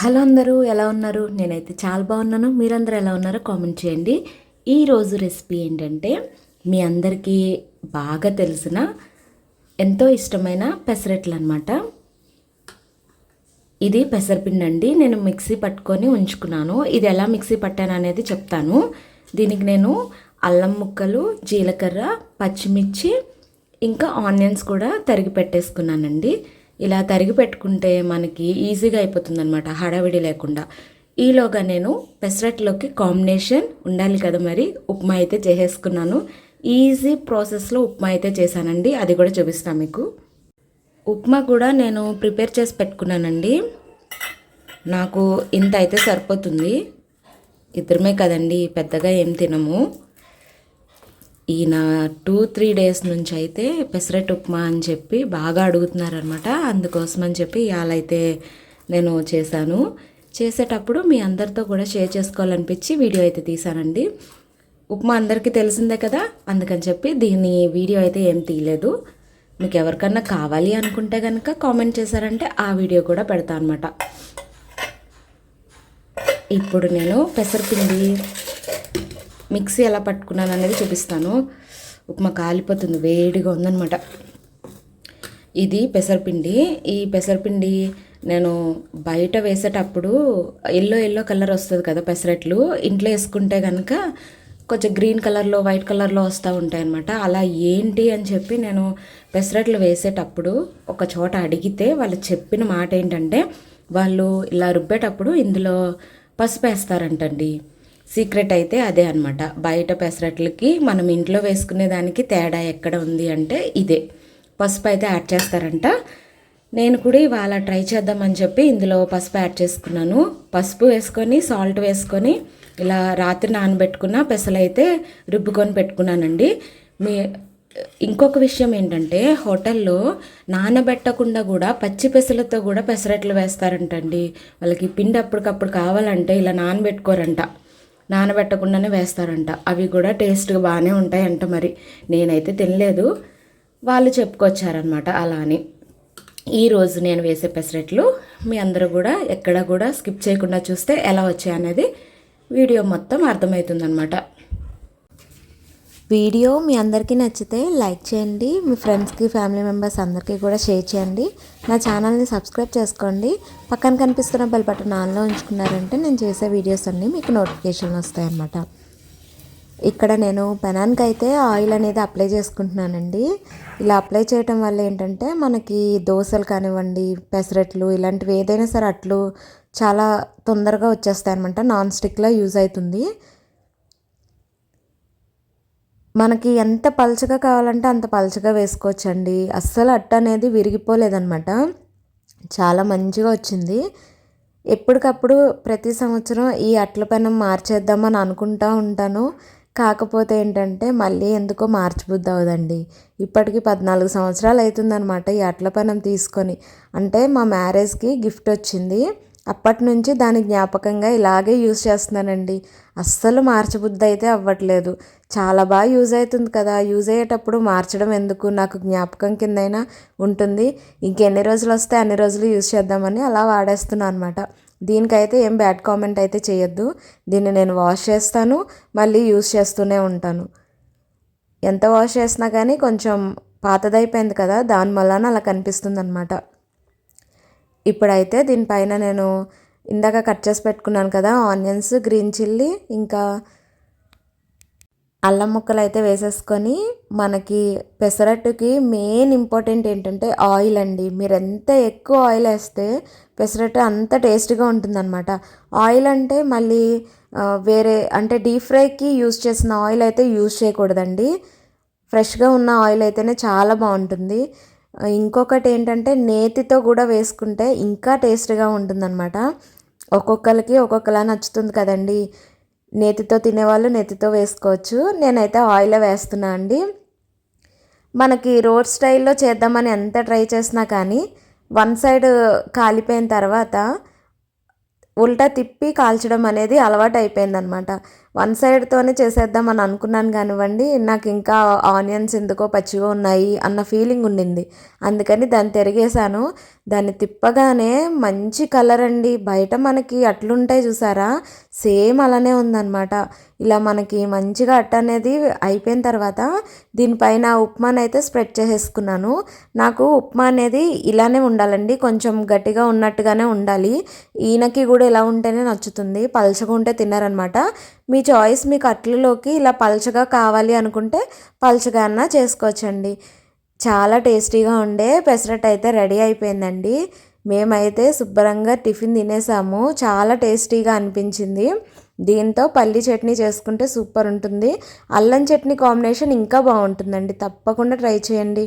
Hello అందరూ ఎలా ఉన్నారు? నేనైతే చాలా బాగున్నాను. మీరందరూ ఎలా ఉన్నారో కామెంట్ చేయండి. ఈరోజు రెసిపీ ఏంటంటే మీ అందరికీ బాగా తెలిసిన ఎంతో ఇష్టమైన పెసరట్లు అనమాట ఇది పెసరపిండి అండి. నేను మిక్సీ పట్టుకొని ఉంచుకున్నాను. ఇది ఎలా మిక్సీ పట్టాను అనేది చెప్తాను. దీనికి నేను అల్లం ముక్కలు జీలకర్ర పచ్చిమిర్చి ఇంకా ఆనియన్స్ కూడా తరిగి పెట్టేసుకున్నానండి. ఇలా తరిగి పెట్టుకుంటే మనకి ఈజీగా అయిపోతుంది అనమాట హడావిడి లేకుండా. ఈలోగా నేను పెసరట్లోకి కాంబినేషన్ ఉండాలి కదా మరి ఉప్మా అయితే చేసేసుకున్నాను. ఈజీ ప్రాసెస్లో ఉప్మా అయితే చేశానండి అది కూడా చూపిస్తాను మీకు. ఉప్మా కూడా నేను ప్రిపేర్ చేసి పెట్టుకున్నానండి. నాకు ఇంత అయితే సరిపోతుంది. ఇద్దరమే కదండి పెద్దగా ఏం తినము. ఈయన టూ త్రీ డేస్ నుంచి అయితే పెసరెట్ ఉప్మా అని చెప్పి బాగా అడుగుతున్నారనమాట అందుకోసం అని చెప్పి ఇవాళ అయితే నేను చేశాను. చేసేటప్పుడు మీ అందరితో కూడా షేర్ చేసుకోవాలనిపించి వీడియో అయితే తీశానండి. ఉప్మా అందరికీ తెలిసిందే కదా అందుకని చెప్పి దీని వీడియో అయితే ఏం తీయలేదు. మీకు ఎవరికన్నా కావాలి అనుకుంటే కనుక కామెంట్ చేశారంటే ఆ వీడియో కూడా పెడతా అనమాట ఇప్పుడు నేను పెసరపిండి మిక్సీ ఎలా పట్టుకున్నాను అనేది చూపిస్తాను. ఉప్మా కాలిపోతుంది వేడిగా ఉందనమాట ఇది పెసరపిండి. ఈ పెసరపిండి నేను బయట వేసేటప్పుడు ఎల్లో ఎల్లో కలర్ వస్తుంది కదా పెసరట్లు ఇంట్లో వేసుకుంటే కనుక కొంచెం గ్రీన్ కలర్లో వైట్ కలర్లో వస్తూ ఉంటాయి అనమాట అలా ఏంటి అని చెప్పి నేను పెసరట్లు వేసేటప్పుడు ఒక చోట అడిగితే వాళ్ళు చెప్పిన మాట ఏంటంటే వాళ్ళు ఇలా రుబ్బేటప్పుడు ఇందులో పసుపు వేస్తారంటండి. సీక్రెట్ అయితే అదే అనమాట బయట పెసరట్లకి మనం ఇంట్లో వేసుకునే దానికి తేడా ఎక్కడ ఉంది అంటే ఇదే. పసుపు అయితే యాడ్ చేస్తారంట. నేను కూడా ఇవాళ ట్రై చేద్దామని చెప్పి ఇందులో పసుపు యాడ్ చేసుకున్నాను. పసుపు వేసుకొని సాల్ట్ వేసుకొని ఇలా రాత్రి నానబెట్టుకున్న పెసలైతే రుబ్బుకొని పెట్టుకున్నానండి. మీ ఇంకొక విషయం ఏంటంటే హోటల్లో నానబెట్టకుండా కూడా పచ్చి పెసలతో కూడా పెసరట్లు వేస్తారంటండి. వాళ్ళకి పిండి అప్పటికప్పుడు కావాలంటే ఇలా నానబెట్టుకోరంట. నానబెట్టకుండానే వేస్తారంట. అవి కూడా టేస్ట్గా బాగానే ఉంటాయంట మరి. నేనైతే తినలేదు. వాళ్ళు చెప్పుకొచ్చారనమాట అలా అని. ఈరోజు నేను వేసే పెసరెట్లు మీ అందరూ కూడా ఎక్కడ కూడా స్కిప్ చేయకుండా చూస్తే ఎలా వచ్చాయనేది వీడియో మొత్తం అర్థమవుతుందనమాట వీడియో మీ అందరికీ నచ్చితే లైక్ చేయండి మీ ఫ్రెండ్స్కి ఫ్యామిలీ మెంబర్స్ అందరికీ కూడా షేర్ చేయండి. నా ఛానల్ని సబ్స్క్రైబ్ చేసుకోండి. పక్కన కనిపిస్తున్న బెల్ బటన్ ఆన్లో ఉంచుకున్నారంటే నేను చేసే వీడియోస్ అన్నీ మీకు నోటిఫికేషన్ వస్తాయన్నమాట. ఇక్కడ నేను పెనాన్కి అయితే ఆయిల్ అనేది అప్లై చేసుకుంటున్నానండి. ఇలా అప్లై చేయటం వల్ల ఏంటంటే మనకి దోశలు కానివ్వండి పెసరట్లు ఇలాంటివి ఏదైనా సరే అట్లు చాలా తొందరగా వచ్చేస్తాయి అనమాట నాన్ స్టిక్లో యూజ్ అవుతుంది. మనకి ఎంత పలుచగా కావాలంటే అంత పలుచగా వేసుకోవచ్చండి. అస్సలు అట్ట అనేది విరిగిపోలేదనమాట చాలా మంచిగా వచ్చింది. ఎప్పటికప్పుడు ప్రతి సంవత్సరం ఈ అట్ల పైన మార్చేద్దామని అనుకుంటా ఉంటాను. కాకపోతే ఏంటంటే మళ్ళీ ఎందుకో మార్చిబుద్ధి అవదండి ఇప్పటికి పద్నాలుగు సంవత్సరాలు అవుతుందనమాట ఈ అట్ల పెనం తీసుకొని. అంటే మా మ్యారేజ్కి గిఫ్ట్ వచ్చింది. అప్పటి నుంచి దాని జ్ఞాపకంగా ఇలాగే యూజ్ చేస్తున్నానండి. అస్సలు మార్చబుద్ధి అయితే అవ్వట్లేదు. చాలా బాగా యూజ్ అవుతుంది కదా. యూజ్ అయ్యేటప్పుడు మార్చడం ఎందుకు? నాకు జ్ఞాపకం కిందైనా ఉంటుంది. ఇంకెన్ని రోజులు వస్తే అన్ని రోజులు యూజ్ చేద్దామని అలా వాడేస్తున్నాను అనమాట దీనికైతే ఏం బ్యాడ్ కామెంట్ అయితే చేయొద్దు. దీన్ని నేను వాష్ చేస్తాను. మళ్ళీ యూజ్ చేస్తూనే ఉంటాను. ఎంత వాష్ చేసినా కానీ కొంచెం పాతదైపోయింది కదా. దాని వలన అలా కనిపిస్తుంది అనమాట ఇప్పుడైతే దీనిపైన నేను ఇందాక కట్ చేసి పెట్టుకున్నాను కదా ఆనియన్స్ గ్రీన్ చిల్లీ ఇంకా అల్లం ముక్కలు అయితే వేసేసుకొని మనకి పెసరట్టుకి మెయిన్ ఇంపార్టెంట్ ఏంటంటే ఆయిల్ అండి. మీరు ఎంత ఎక్కువ ఆయిల్ వేస్తే పెసరట్టు అంత టేస్ట్గా ఉంటుందన్నమాట. ఆయిల్ అంటే మళ్ళీ వేరే అంటే డీప్ ఫ్రైకి యూజ్ చేసిన ఆయిల్ అయితే యూజ్ చేయకూడదండి. ఫ్రెష్గా ఉన్న ఆయిల్ అయితేనే చాలా బాగుంటుంది. ఇంకొకటి ఏంటంటే నేతితో కూడా వేసుకుంటే ఇంకా టేస్ట్గా ఉంటుందన్నమాట. ఒక్కొక్కరికి ఒక్కొక్కలా నచ్చుతుంది కదండి. నేతితో తినేవాళ్ళు నేతితో వేసుకోవచ్చు. నేనైతే ఆయిల్ వేస్తున్నా అండి. మనకి రోడ్ స్టైల్లో చేద్దామని ఎంత ట్రై చేసినా కానీ వన్ సైడ్ కాలిపోయిన తర్వాత ఉల్టా తిప్పి కాల్చడం అనేది అలవాటు అయిపోయిందనమాట వన్ సైడ్తోనే చేసేద్దాం అని అనుకున్నాను కానివ్వండి నాకు ఇంకా ఆనియన్స్ ఎందుకో పచ్చిగా ఉన్నాయి అన్న ఫీలింగ్ ఉండింది. అందుకని దాన్ని తిరిగేశాను. దాన్ని తిప్పగానే మంచి కలర్ అండి. బయట మనకి అట్లుంటాయి చూసారా? సేమ్ అలానే ఉందన్నమాట. ఇలా మనకి మంచిగా అట్ట అనేది అయిపోయిన తర్వాత దీనిపైన ఉప్మానైతే అయితే స్ప్రెడ్ చేసేసుకున్నాను. నాకు ఉప్మా అనేది ఇలానే ఉండాలండి. కొంచెం గట్టిగా ఉన్నట్టుగానే ఉండాలి. ఈయనకి కూడా ఇలా ఉంటేనే నచ్చుతుంది. పలచగా ఉంటే తిన్నారనమాట మీ చాయిస్ మీకు అట్లలోకి ఇలా పలచగా కావాలి అనుకుంటే పలచగా అన్నా చేసుకోవచ్చండి. చాలా టేస్టీగా ఉండే పెసరట్ అయితే రెడీ అయిపోయిందండి. మేమైతే శుభ్రంగా టిఫిన్ తినేసాము. చాలా టేస్టీగా అనిపించింది. దీంతో పల్లి చట్నీ చేసుకుంటే సూపర్ ఉంటుంది. అల్లం చట్నీ కాంబినేషన్ ఇంకా బాగుంటుందండి. తప్పకుండా ట్రై చేయండి.